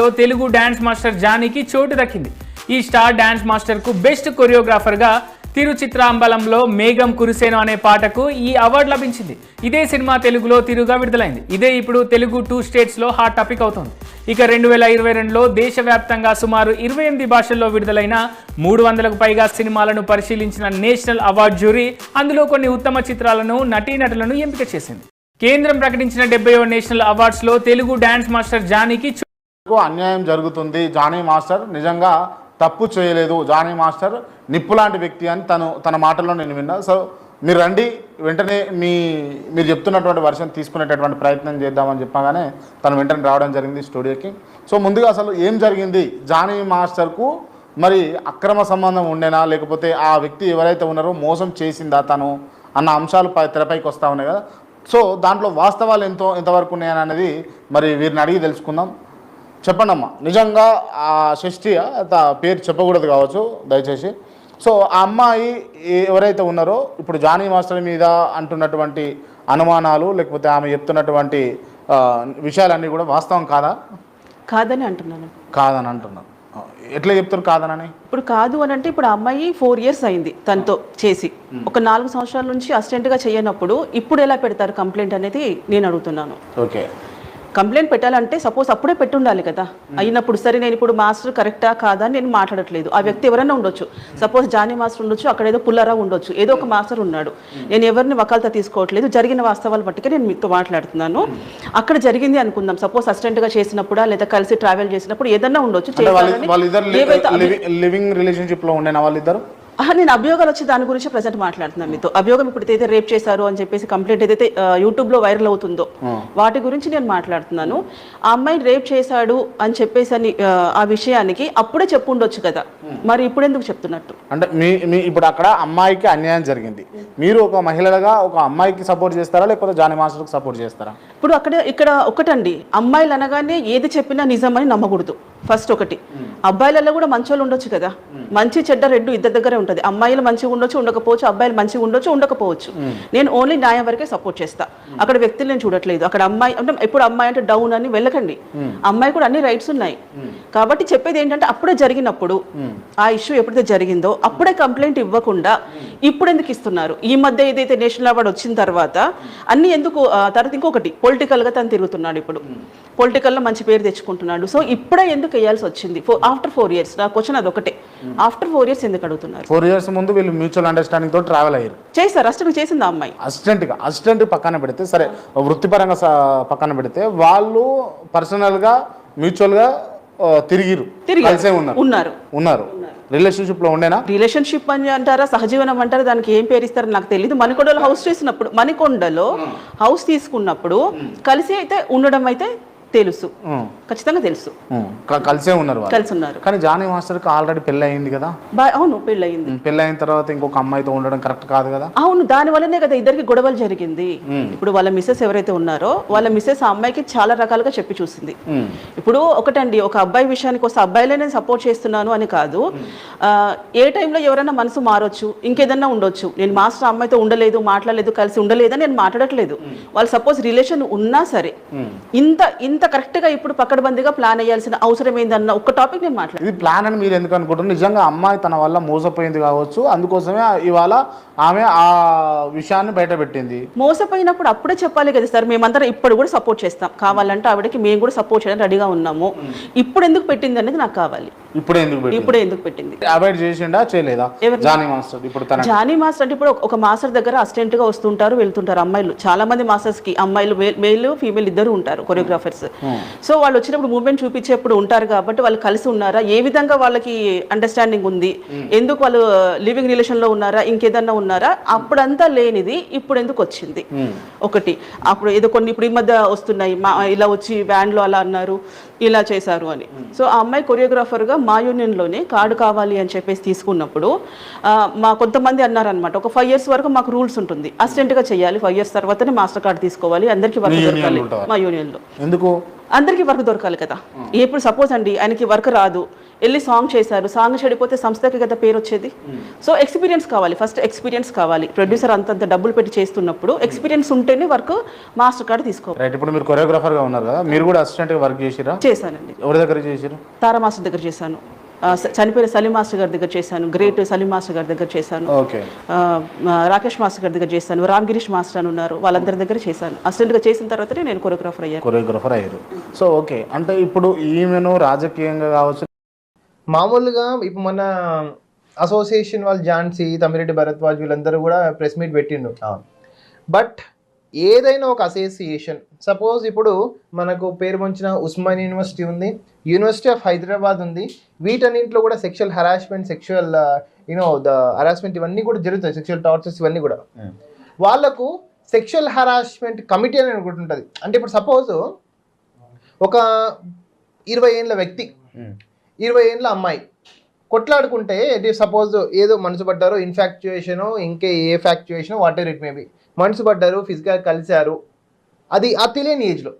లో Telugu dance master జానీకి చోటు దక్కింది. ఈ స్టార్ డాన్స్ మాస్టర్కు బెస్ట్ కొరియోగ్రాఫర్గా తిరుచిత్రాంబలంలో మేఘం కురిసేను అనే పాటకు ఈ అవార్డు లభించింది. ఇదే సినిమా తెలుగులో తిరుగా విడుదలైంది. ఇదే ఇప్పుడు తెలుగు టూ స్టేట్స్లో హాట్ టాపిక్ అవుతోంది. ఇక రెండు వేల ఇరవై రెండులో దేశవ్యాప్తంగా సుమారు ఇరవై ఎనిమిది భాషల్లో విడుదలైన మూడు వందలకు పైగా సినిమాలను పరిశీలించిన నేషనల్ అవార్డు జ్యూరీ అందులో కొన్ని ఉత్తమ చిత్రాలను నటీనటులను ఎంపిక చేసింది. కేంద్రం ప్రకటించిన డెబ్బైవ నేషనల్ అవార్డ్స్లో తెలుగు డాన్స్ మాస్టర్ జానీకి అన్యాయం జరుగుతుంది. జానీ మాస్టర్ నిజంగా తప్పు చేయలేదు. జానీ మాస్టర్ నిప్పు లాంటి వ్యక్తి అని తను తన మాటల్లో నేను విన్నా. సో మీరు రండి. వెంటనే మీ మీరు చెప్తున్నటువంటి వర్షన్ తీసుకునేటటువంటి ప్రయత్నం చేద్దామని చెప్పగానే తను వెంటనే రావడం జరిగింది స్టూడియోకి. సో ముందుగా అసలు ఏం జరిగింది? జానీ మాస్టర్కు మరి అక్రమ సంబంధం ఉండేనా? లేకపోతే ఆ వ్యక్తి ఎవరైతే ఉన్నారో మోసం చేసిందా తను? అన్న అంశాలు పై తెరపైకి వస్తూ ఉన్నాయి కదా. సో దాంట్లో వాస్తవాలు ఎంతో ఎంతవరకు ఉన్నాయని అనేది మరి వీరిని అడిగి తెలుసుకుందాం. చెప్పండి అమ్మా నిజంగా ఆ షష్ఠి పేరు చెప్పకూడదు కావచ్చు దయచేసి. సో ఆ అమ్మాయి ఎవరైతే ఉన్నారో ఇప్పుడు జానీ మాస్టర్ మీద అంటున్నటువంటి అనుమానాలు లేకపోతే ఆమె చెప్తున్నటువంటి విషయాలన్నీ కూడా వాస్తవం కాదా? కాదని అంటున్నాను. కాదని అంటున్నారు ఆ, ఎట్లా చెప్తారు కాదనని? ఇప్పుడు కాదు అని అంటే ఇప్పుడు అమ్మాయి ఫోర్ ఇయర్స్ అయింది తనతో చేసి. ఒక నాలుగు సంవత్సరాల నుంచి అసిస్టెంట్గా చేయనప్పుడు ఇప్పుడు ఎలా పెడతారు కంప్లైంట్ అనేది నేను అడుగుతున్నాను. ఓకే. కంప్లైంట్ పెట్టాలంటే సపోజ్ అప్పుడే పెట్టుండాలి కదా. అయినప్పుడు సరే నేను ఇప్పుడు మాస్టర్ కరెక్టా కాదా అని నేను మాట్లాడట్లేదు. ఆ వ్యక్తి ఎవరైనా ఉండొచ్చు. సపోజ్ జానీ మాస్టర్ ఉండొచ్చు అక్కడ ఏదో పుల్లారావు ఉండొచ్చు. ఏదో ఒక మాస్టర్ ఉన్నాడు. నేను ఎవరిని వకాలత తీసుకోవట్లేదు. జరిగిన వాస్తవాలు బట్టికే నేను మీతో మాట్లాడుతున్నాను. అక్కడ జరిగింది అనుకుందాం. సపోజ్ అసిస్టెంట్గా చేసినప్పుడు లేదా కలిసి ట్రావెల్ చేసినప్పుడు ఏదన్నా ఉండొచ్చు లివింగ్ రిలేషన్షిప్లో ఉండేనా వాళ్ళిద్దరు? నేను అభియోగాలు వచ్చి దాని గురించి ప్రజెంట్ మాట్లాడుతున్నాను మీతో. అభియోగం ఇప్పుడు ఏదైతే రేప్ చేశారు అని చెప్పేసి కంప్లైంట్ ఏదైతే యూట్యూబ్లో వైరల్ అవుతుందో వాటి గురించి నేను మాట్లాడుతున్నాను. ఆ అమ్మాయి రేప్ చేశాడు అని చెప్పేసి అని ఆ, విషయానికి అప్పుడే చెప్పుండొచ్చు కదా. మరి ఇప్పుడు ఎందుకు చెప్తున్నట్టు? అంటే మీ ఇప్పుడు అక్కడ అమ్మాయికి అన్యాయం జరిగింది. మీరు ఒక మహిళగా ఒక అమ్మాయికి సపోర్ట్ చేస్తారా లేకపోతే జానీ మాస్టర్కి సపోర్ట్ చేస్తారా? ఇప్పుడు అక్కడ ఇక్కడ ఒకటండి. అమ్మాయిలు అనగానే ఏది చెప్పినా నిజమని నమ్మకూడదు. ఫస్ట్ ఒకటి. అబ్బాయిలలో కూడా మంచోళ్ళు ఉండొచ్చు కదా. మంచి చెడ్డ రెండు ఇద్దరి దగ్గరే ఉంటుంది అమ్మాయిలు మంచిగా ఉండొచ్చు ఉండకపోవచ్చు అబ్బాయిలు మంచిగా ఉండొచ్చు ఉండకపోవచ్చు. నేను ఓన్లీ న్యాయం వరకే సపోర్ట్ చేస్తా. అక్కడ వ్యక్తులు నేను చూడట్లేదు. అక్కడ అమ్మాయి అంటే ఎప్పుడు అమ్మాయి అంటే డౌన్ అని వెళ్ళకండి. అమ్మాయి కూడా అన్ని రైట్స్ ఉన్నాయి. కాబట్టి చెప్పేది ఏంటంటే అప్పుడే జరిగినప్పుడు ఆ ఇష్యూ ఎప్పుడైతే జరిగిందో అప్పుడే కంప్లైంట్ ఇవ్వకుండా ఇప్పుడు ఎందుకు ఇస్తున్నారు? ఈ మధ్య ఏదైతే నేషనల్ అవార్డు వచ్చిన తర్వాత అన్ని ఎందుకు తర్వాత ఇంకొకటి పొలిటికల్గా తను తిరుగుతున్నాడు ఇప్పుడు. పొలిటికల్లో మంచి పేరు తెచ్చుకుంటున్నాడు. సో ఇప్పుడే ఎందుకు వేయాల్సి వచ్చింది? ఆఫ్టర్ ఫోర్ ఇయర్స్ నా క్వశ్చన్ అది ఒకటే ఆఫ్టర్ ఫోర్ ఇయర్స్ ఎందుకు అడుగుతున్నారు? ఫోర్ ఇయర్స్ ముందు వీళ్ళు మ్యూచువల్ అండర్స్టాండింగ్తో ట్రావెల్ అయ్యారు. చేశారు అసలు చేసింది అమ్మాయి? అసిస్టెంట్గా అసిస్టెంట్ పక్కన పెడితే సరే వృత్తిపరంగా పక్కన పెడితే వాళ్ళు పర్సనల్గా మ్యూచువల్గా తిరిగారు. కలిసే ఉన్నారు. ఉన్నారు. ఉన్నారు. రిలేషన్షిప్లో ఉండేనా? రిలేషన్షిప్ అని అంటారా సహజీవనం అంటారా దానికి ఏం పేరు ఇస్తారో నాకు తెలియదు మణికొండలో హౌస్ చేసినప్పుడు మణికొండలో హౌస్ తీసుకున్నప్పుడు కలిసి అయితే ఉండడం అయితే తెలుసు. ఖచ్చితంగా తెలుసు. క- కలిసే ఉన్నారు కలిసి ఉన్నారు కానీ జానీ మాస్టర్కి ఆల్రెడీ పెళ్ళి అయింది కదా అవును పెళ్ళయింది. ఉం, పెళ్ళి అయిన తర్వాత ఇంకొక అమ్మాయితో ఉండడం కరెక్ట్ కాదు కదా? అవును దాని వల్లనే కదా ఇద్దరికి గొడవలు జరిగింది. ఇప్పుడు వాళ్ళ మిస్సెస్ ఎవరైతే ఉన్నారో వాళ్ళ మిస్సెస్ ఆ అమ్మాయికి చాలా రకాలుగా చెప్పి చూసింది. ఇప్పుడు ఒకటండి ఒక అబ్బాయి విషయానికి వస్తే అబ్బాయిలే నేను సపోర్ట్ చేస్తున్నాను అని కాదు. ఏ టైంలో ఎవరైనా మనసు మారొచ్చు ఇంకేదన్నా ఉండొచ్చు. నేను మాస్టర్ అమ్మాయితో ఉండలేదు మాట్లాడలేదు కలిసి ఉండలేదని నేను మాట్లాడట్లేదు. వాళ్ళు సపోజ్ రిలేషన్ ఉన్నా సరే ఇంత ఇంత కరెక్ట్గా ఇప్పుడు పక్కడబందిగా ప్లాన్ అయ్యాల్సిన అవసరం ఏందన్న ఒక్క టాపిక్ నేను మాట్లాడాను. ఇది ప్లాన్ అని మీరు ఎందుకు అనుకుంటారు నిజంగా అమ్మాయి తన వల్ల మోసపోయింది కావచ్చు అందుకోసమే ఇవాళ ఆమె ఆ విషయాన్ని బయట పెట్టింది. మోసపోయినప్పుడు అప్పుడే చెప్పాలి కదా సార్ మేమందరం ఇప్పుడు కూడా సపోర్ట్ చేస్తాం. కావాలంటే ఆవిడకి మేము కూడా సపోర్ట్ చేయడానికి రెడీగా ఉన్నాము. ఇప్పుడు ఎందుకు పెట్టింది అనేది నాకు కావాలి. ఇప్పుడే ఎందుకు ఇప్పుడే ఎందుకు పెట్టింది? అవాయిడ్ చేసిండా చేయలేదా? జానీ మాస్టర్ ఇప్పుడు తన జానీ మాస్టర్ అంటే ఇప్పుడు ఒక- ఒక మాస్టర్ దగ్గర అసిస్టెంట్గా వస్తుంటారు వెళ్తుంటారు అమ్మాయిలు. చాలా మంది మాస్టర్స్కి అమ్మాయిలు మేల్ ఫీమేల్ ఇద్దరు ఉంటారు కొరియోగ్రాఫర్స్. సో వాళ్ళు వచ్చినప్పుడు మూవ్మెంట్ చూపించేప్పుడు ఉంటారు కాబట్టి వాళ్ళు కలిసి ఉన్నారా? ఏ విధంగా వాళ్ళకి అండర్స్టాండింగ్ ఉంది? ఎందుకు వాళ్ళు లివింగ్ రిలేషన్లో ఉన్నారా? ఇంకేదన్నా ఉన్నారా? అప్పుడంతా లేనిది ఇప్పుడు ఎందుకు వచ్చింది? ఒకటి. అప్పుడు ఏదో కొన్ని ఇప్పుడు ఈ మధ్య వస్తున్నాయి. మా ఇలా వచ్చి వ్యాన్లో అలా అన్నారు ఇలా చేశారు అని. సో ఆ అమ్మాయి కొరియోగ్రాఫర్గా మా యూనియన్లోనే కార్డు కావాలి అని చెప్పేసి తీసుకున్నప్పుడు మా కొంతమంది అన్నారనమాట ఒక ఫైవ్ ఇయర్స్ వరకు మాకు రూల్స్ ఉంటుంది. అసిస్టెంట్గా చేయాలి. ఫైవ్ ఇయర్స్ తర్వాతనే మాస్టర్ కార్డు తీసుకోవాలి. అందరికీ వర్క్ దొరకాలి? మా యూనియన్లో. ఎందుకు? అందరికీ వర్క్ దొరకాలి కదా. ఇప్పుడు సపోజ్ అండి ఆయనకి వర్క్ రాదు వెళ్ళి సాంగ్ చేశారు సాంగ్ చెడిపోతే సంస్థకి కదా పేరు వచ్చేది? సో ఎక్స్పీరియన్స్ కావాలి ఫస్ట్ ఎక్స్పీరియన్స్ కావాలి. ప్రొడ్యూసర్ అంతంత డబ్బులు పెట్టి చేస్తున్నప్పుడు ఎక్స్పీరియన్స్ ఉంటేనే వర్క్ మాస్టర్ కార్డు తీసుకోవాలి. రైట్ ఇప్పుడు మీరు కొరియోగ్రాఫర్గా ఉన్నారు కదా మీరు కూడా వర్క్ చేసిరా? చేశానండి. ఎవరి దగ్గర చేసిరు తారా మాస్టర్ దగ్గర చేశాను. చనిపోయిన సలీం మాస్టర్ గారి దగ్గర చేశాను. గ్రేట్ సలీం మాస్టర్ గారి దగ్గర చేశాను. ఓకే. ఆ, ఆ, రాకేష్ మాస్టర్ గారి దగ్గర చేశాను. రామ్ గిరీష్ మాస్టర్ అని ఉన్నారు. వాళ్ళందరి దగ్గర చేశాను. అసిస్టెంట్గా చేసిన తర్వాతనే నేను కొరియోగ్రాఫర్ అయ్యాను. కొరియోగ్రాఫర్ అయ్యారు. So okay. అంటే ఇప్పుడు ఈమెను రాజకీయంగా కావచ్చు. మామూలుగా ఇప్పుడు మన అసోసియేషన్ వాళ్ళు ఝాన్సీ తమిరెడ్డి భరద్వాజ్ వీళ్ళందరూ కూడా ప్రెస్ మీట్ పెట్టిండు. బట్ ఏదైనా ఒక అసోసియేషన్ సపోజ్ ఇప్పుడు మనకు పేరు పొంచిన ఉస్మాన్ యూనివర్సిటీ ఉంది యూనివర్సిటీ ఆఫ్ హైదరాబాద్ ఉంది. వీటన్నింటిలో కూడా sexual harassment sexual you know the harassment ఇవన్నీ కూడా జరుగుతాయి సెక్షువల్ టార్చర్స్ ఇవన్నీ కూడా. వాళ్ళకు సెక్షువల్ హరాస్మెంట్ కమిటీ అని ఒకటి ఉంటుంది. అంటే ఇప్పుడు సపోజ్ ఒక ఇరవై ఏళ్ళ వ్యక్తి ఇరవై ఏళ్ళ అమ్మాయి కొట్లాడుకుంటే సపోజ్ ఏదో మనసు పడ్డారో ఇన్ఫాక్చుయేషనో ఇంకే ఏ ఫ్యాక్చుయేషనో వాట్ ఎవర్ ఇట్ మేబీ మనసు పడ్డారు ఫిజికల్ కలిశారు. అది ఆ తెలియని ఏజ్లో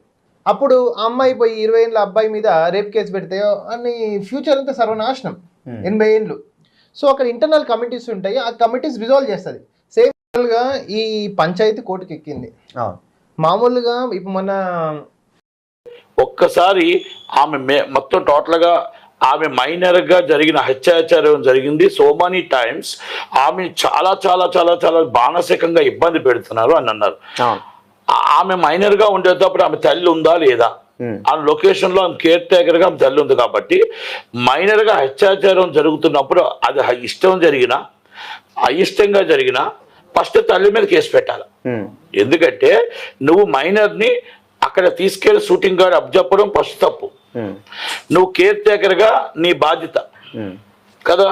అప్పుడు ఆ అమ్మాయి పోయి ఇరవై ఏళ్ళ అబ్బాయి మీద రేప్ కేసు పెడితే అని ఫ్యూచర్ అంతా సర్వనాశనం. ఎనభై ఏళ్ళు. సో అక్కడ ఇంటర్నల్ కమిటీస్ ఉంటాయి. ఆ కమిటీస్ రిజాల్వ్ చేస్తుంది. సేమ్గా ఈ పంచాయతీ కోర్టుకి ఎక్కింది. మామూలుగా ఇప్పుడు మన ఒక్కసారి ఆమె మొత్తం టోటల్గా ఆమె మైనర్గా జరిగిన హత్యాచారం జరిగింది. సో మెనీ టైమ్స్ ఆమె చాలా చాలా చాలా చాలా మానసికంగా ఇబ్బంది పెడుతున్నారు అని అన్నారు. ఆమె మైనర్గా ఉండేటప్పుడు ఆమె తల్లి ఉందా లేదా? ఆ లొకేషన్లో ఆమె కేర్ టేకర్గా ఆమె తల్లి ఉంది కాబట్టి మైనర్గా హత్యాచారం జరుగుతున్నప్పుడు అది ఇష్టం జరిగినా అయిష్టంగా జరిగినా ఫస్ట్ తల్లి మీద కేసు పెట్టాలి. ఎందుకంటే నువ్వు మైనర్ని అక్కడ తీసుకెళ్ళి షూటింగ్ గార్డ్ అబ్జెప్పడం ఫస్ట్ తప్పు. నువ్వు కేర్ టేకర్గా నీ బాధ్యత. కదా?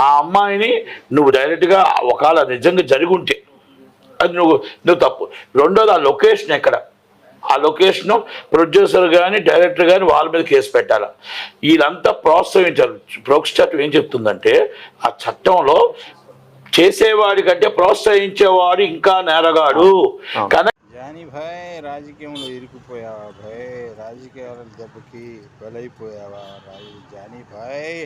ఆ అమ్మాయిని నువ్వు డైరెక్ట్గా ఒకవేళ నిజంగా జరిగి ఉంటే అది నువ్వు నువ్వు తప్పు. రెండోది ఆ లొకేషన్ ఎక్కడ? ఆ లొకేషన్ ప్రొడ్యూసర్ కానీ డైరెక్టర్ కానీ వాళ్ళ మీద కేసు పెట్టాలి? వీళ్ళంతా ప్రోత్సహించారు. ప్రోక్స్ చట్టం ఏం చెప్తుందంటే ఆ చట్టంలో చేసేవాడి కంటే ప్రోత్సహించేవాడు ఇంకా నేరగాడు. కానీ కానీ భయ్ రాజకీయంలో ఇరుకుపోయావా భయ్? రాజకీయాల దెబ్బకి బలైపోయావా రాజు జానీ భయ్?